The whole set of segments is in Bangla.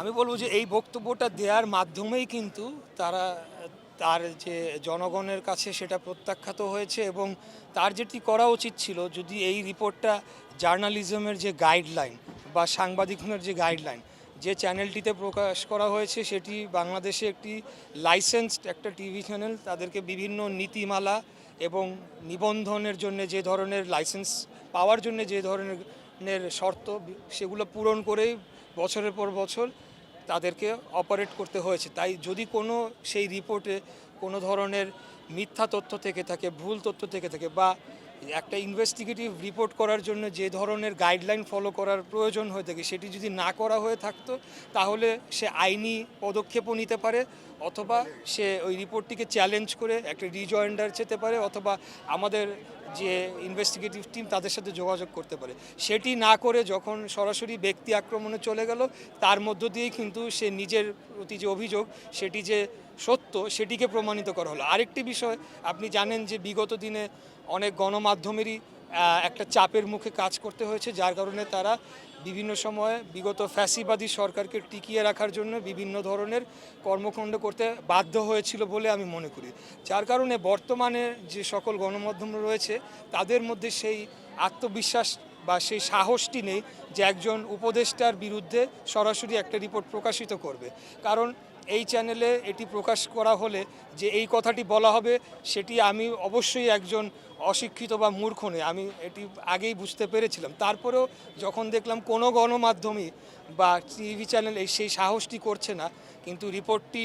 আমি বলব যে এই বক্তব্যটা দেওয়ার মাধ্যমেই কিন্তু তারা, তার যে জনগণের কাছে সেটা প্রত্যাখ্যাত হয়েছে এবং তার যেটি করা উচিত ছিল, যদি এই রিপোর্টটা জার্নালিজমের যে গাইডলাইন বা সাংবাদিকদের যে গাইডলাইন, যে চ্যানেলটিতে প্রকাশ করা হয়েছে সেটি বাংলাদেশে একটি লাইসেন্সড একটা টিভি চ্যানেল, তাদেরকে বিভিন্ন নীতিমালা এবং নিবন্ধনের জন্য যে ধরনের লাইসেন্স পাওয়ার জন্য যে ধরনের শর্ত, সেগুলো পূরণ করেই বছরের পর বছর তাদেরকে অপারেট করতে হয়েছে। তাই যদি কোনো সেই রিপোর্টে কোনো ধরনের মিথ্যা তথ্য থেকে থাকে, ভুল তথ্য থেকে থাকে বা একটা ইনভেস্টিগেটিভ রিপোর্ট করার জন্য যে ধরনের গাইডলাইন ফলো করার প্রয়োজন হয়ে থাকে, সেটি যদি না করা হয়ে থাকতো, তাহলে সে আইনি পদক্ষেপও নিতে পারে, অথবা সে ওই রিপোর্টটিকে চ্যালেঞ্জ করে একটা রিজয়েন্ডার যেতে পারে, অথবা আমাদের যে ইনভেস্টিগেটিভ টিম তাদের সাথে যোগাযোগ করতে পারে। সেটি না করে যখন সরাসরি ব্যক্তি আক্রমণে চলে গেল, তার মধ্য দিয়েই কিন্তু সে নিজের প্রতি যে অভিযোগ, সেটি যে সত্য, সেটিকে প্রমাণিত করা হলো। আরেকটি বিষয়, আপনি জানেন যে বিগত দিনে অনেক গণমাধ্যমেরই একটা চাপের মুখে কাজ করতে হয়েছে, যার কারণে তারা বিভিন্ন সময়ে বিগত ফ্যাসিবাদী সরকারকে টিকিয়ে রাখার জন্য বিভিন্ন ধরনের কর্মকাণ্ড করতে বাধ্য হয়েছিল বলে আমি মনে করি। যার কারণে বর্তমানে যে সকল গণমাধ্যম রয়েছে, তাদের মধ্যে সেই আত্মবিশ্বাস বা সেই সাহসটি নেই যে একজন উপদেষ্টার বিরুদ্ধে সরাসরি একটা রিপোর্ট প্রকাশিত করবে। কারণ এই চ্যানেলে এটি প্রকাশ করা হলে যে এই কথাটি বলা হবে, সেটি আমি অবশ্যই একজন অশিক্ষিত বা মূর্খ নই। আমি এটি আগেই বুঝতে পেরেছিলাম। তারপরেও যখন দেখলাম কোনো গণমাধ্যমই বা টিভি চ্যানেল এই সেই সাহসটি করছে না, কিন্তু রিপোর্টটি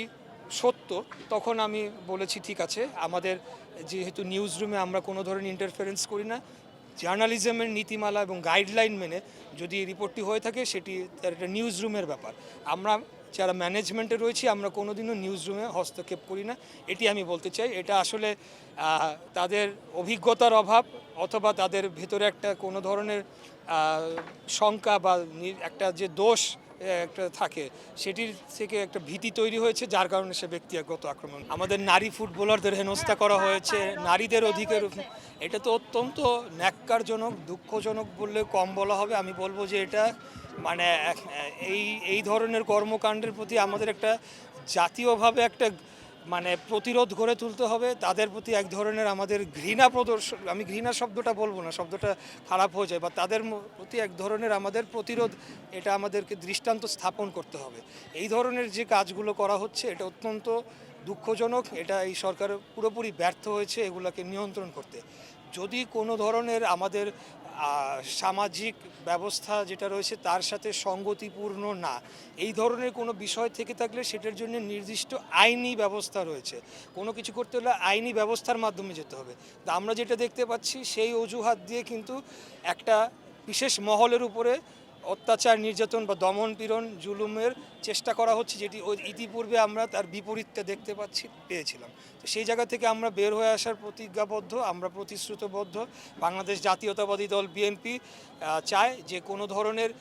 সত্য, তখন আমি বলেছি, ঠিক আছে, আমাদের যেহেতু নিউজ রুমে আমরা কোনো ধরনের ইন্টারফারেন্স করি না জার্নালিজমের নীতিমালা এবং গাইডলাইন মেনে যদি রিপোর্টটি হয়ে থাকে, সেটি তার একটা নিউজ রুমের ব্যাপার। আমরা যারা ম্যানেজমেন্টে রয়েছি, আমরা কোনোদিনও নিউজ রুমে হস্তক্ষেপ করি না। এটি আমি বলতে চাই, এটা আসলে তাদের অভিজ্ঞতার অভাব অথবা তাদের ভেতরে একটা কোনো ধরনের শঙ্কা বা একটা যে দোষ একটা থাকে। সেটির থেকে একটা ভীতি তৈরি হয়েছে যার কারণে সে ব্যক্তিগত আক্রমণ আমাদের নারী ফুটবলারদের হেনস্থা করা হয়েছে নারীদের অধিকার এটা তো অত্যন্ত ন্যাক্কারজনক দুঃখজনক বললে কম বলা হবে। আমি বলব যে এটা মানে এই এই ধরনের কর্মকাণ্ডের প্রতি আমাদের একটা জাতীয়ভাবে একটা মানে প্রতিরোধ গড়ে তুলতে হবে, তাদের প্রতি এক ধরনের আমাদের ঘৃণা প্রদর্শন আমি ঘৃণা শব্দটা বলব না, শব্দটা খারাপ হয়ে যায় বা তাদের প্রতি এক ধরনের আমাদের প্রতিরোধ, এটা আমাদেরকে দৃষ্টান্ত স্থাপন করতে হবে। এই ধরনের যে কাজগুলো করা হচ্ছে, এটা অত্যন্ত দুঃখজনক, এটা এই সরকার পুরোপুরি ব্যর্থ হয়েছে এগুলোকে নিয়ন্ত্রণ করতে। যদি কোনো ধরনের আমাদের সামাজিক ব্যবস্থা যেটা রয়েছে তার সাথে সঙ্গতিপূর্ণ না। এই ধরনের কোনো বিষয় থেকে থাকলে সেটার জন্য নির্দিষ্ট আইনি ব্যবস্থা রয়েছে। কোনো কিছু করতে হলে আইনি ব্যবস্থার মাধ্যমে যেতে হবে। তা আমরা যেটা দেখতে পাচ্ছি সেই অজুহাত দিয়ে কিন্তু একটা বিশেষ মহলের উপরে অত্যাচার, নির্যাতন বা দমন পীড়ন জুলুমের চেষ্টা করা হচ্ছে, যেটি ইতিপূর্বে আমরা তার বিপরীতটা দেখতে পাচ্ছি, পেয়েছিলাম। তো সেই জায়গা থেকে আমরা বের হয়ে আসার প্রতিজ্ঞাবদ্ধ, আমরা প্রতিশ্রুতবদ্ধ। বাংলাদেশ জাতীয়তাবাদী দল বিএনপি চায় যে কোনো ধরনের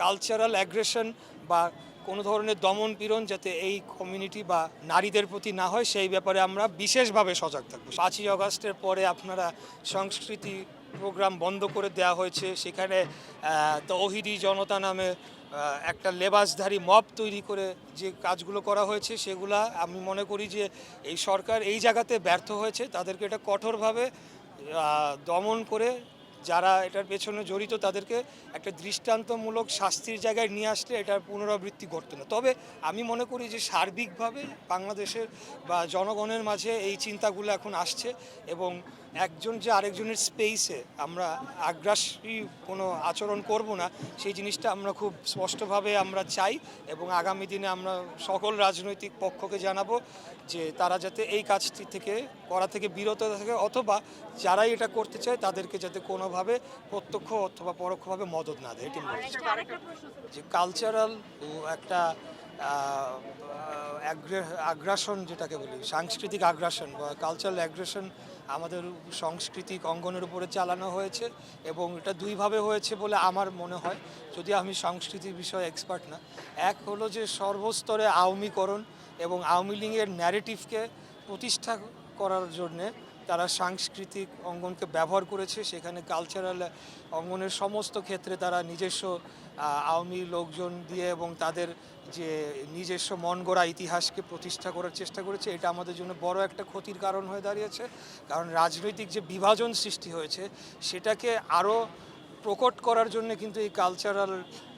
কালচারাল অ্যাগ্রেশন বা কোনো ধরনের দমন পীড়ন যাতে এই কমিউনিটি বা নারীদের প্রতি না হয়, সেই ব্যাপারে আমরা বিশেষভাবে সজাগ থাকব। পাঁচই আগস্টের পরে আপনারা সংস্কৃতি প্রোগ্রাম বন্ধ করে দেওয়া হয়েছে। সেখানে তৌহিদি জনতা নামে একটা লেবাসধারী মব তৈরি করে যে কাজগুলো করা হয়েছে, সেগুলা আমি মনে করি যে এই সরকার এই জায়গাতে ব্যর্থ হয়েছে। তাদেরকে এটা কঠোরভাবে দমন করে যারা এটার পেছনে জড়িত, তাদেরকে একটা দৃষ্টান্তমূলক শাস্তির জায়গায় নিয়ে আসলে এটার পুনরাবৃত্তি ঘটতো না। তবে আমি মনে করি যে সার্বিকভাবে বাংলাদেশের বা জনগণের মাঝে এই চিন্তাগুলো এখন আসছে এবং একজন যে আরেকজনের স্পেসে আমরা আগ্রাসী কোনো আচরণ করব না সেই জিনিসটা আমরা খুব স্পষ্টভাবে আমরা চাই এবং আগামী দিনে আমরা সকল রাজনৈতিক পক্ষকে জানাব যে তারা যাতে এই কাজটি থেকে করা থেকে বিরত থাকে অথবা যারাই এটা করতে চায় তাদেরকে যাতে কোনোভাবে প্রত্যক্ষ অথবা পরোক্ষভাবে মদত না দেয় এটি। যে কালচারাল ও একটা আগ্রাসন যেটাকে বলি সাংস্কৃতিক আগ্রাসন বা কালচারাল অ্যাগ্রেশন আমাদের সাংস্কৃতিক অঙ্গনের উপরে চালানো হয়েছে এবং এটা দুইভাবে হয়েছে বলে আমার মনে হয়, যদি আমি সংস্কৃতির বিষয়ে এক্সপার্ট না। এক হলো যে সর্বস্তরে আওয়ামীকরণ এবং আওয়ামী লীগের ন্যারেটিভকে প্রতিষ্ঠা করার জন্যে তারা সাংস্কৃতিক অঙ্গনকে ব্যবহার করেছে। সেখানে কালচারাল অঙ্গনের সমস্ত ক্ষেত্রে তারা নিজস্ব আওয়ামী লোকজন দিয়ে এবং তাদের যে নিজস্ব মন গড়া ইতিহাসকে প্রতিষ্ঠা করার চেষ্টা করেছে, এটা আমাদের জন্য বড় একটা ক্ষতির কারণ হয়ে দাঁড়িয়েছে। কারণ রাজনৈতিক যে বিভাজন সৃষ্টি হয়েছে, সেটাকে আরও প্রকট করার জন্য কিন্তু এই কালচারাল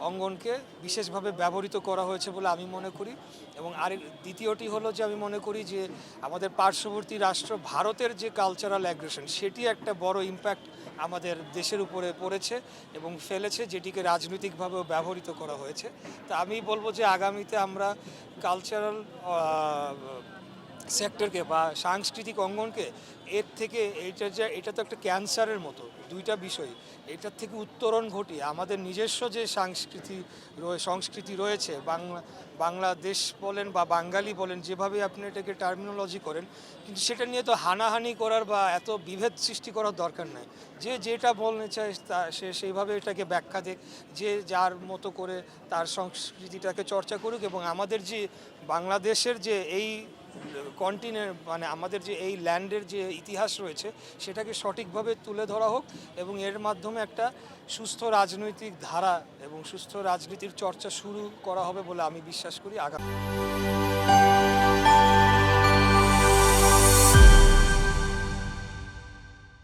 অঙ্গনকে বিশেষভাবে ব্যবহৃত করা হয়েছে বলে আমি মনে করি। এবং আরেক দ্বিতীয়টি হলো যে আমি মনে করি যে আমাদের পার্শ্ববর্তী রাষ্ট্র ভারতের যে কালচারাল অ্যাগ্রেশন সেটি একটা বড় ইম্প্যাক্ট আমাদের দেশের উপরে পড়েছে এবং ফেলেছে, যেটিকে রাজনৈতিকভাবেও ব্যবহৃত করা হয়েছে। তা আমি বলব যে আগামীতে আমরা কালচারাল সেক্টরকে বা সাংস্কৃতিক অঙ্গনকে, এর থেকে এইটা যে, এটা তো একটা ক্যান্সারের মতো, দুইটা বিষয়। এটার থেকে উত্তরণ ঘটিয়ে আমাদের নিজস্ব যে সংস্কৃতি সংস্কৃতি রয়েছে, বাংলা, বাংলাদেশ বলেন বা বাঙালি বলেন, যেভাবে আপনি এটাকে টার্মিনোলজি করেন, কিন্তু সেটা নিয়ে তো হানাহানি করার বা এত বিভেদ সৃষ্টি করার দরকার নাই। যে যেটা বলতে চায় তা, সে সেইভাবে এটাকে ব্যাখ্যা দেখ যে যার মতো করে তার সংস্কৃতিটাকে চর্চা করুক এবং আমাদের যে বাংলাদেশের যে এই কন্টিনেন্ট মানে আমাদের যে এই ল্যান্ডের যে ইতিহাস রয়েছে, সেটাকে সঠিকভাবে তুলে ধরা হোক এবং এর মাধ্যমে একটা সুস্থ রাজনৈতিক ধারা এবং সুস্থ রাজনীতির চর্চা শুরু করা হবে বলে আমি বিশ্বাস করি। আগামী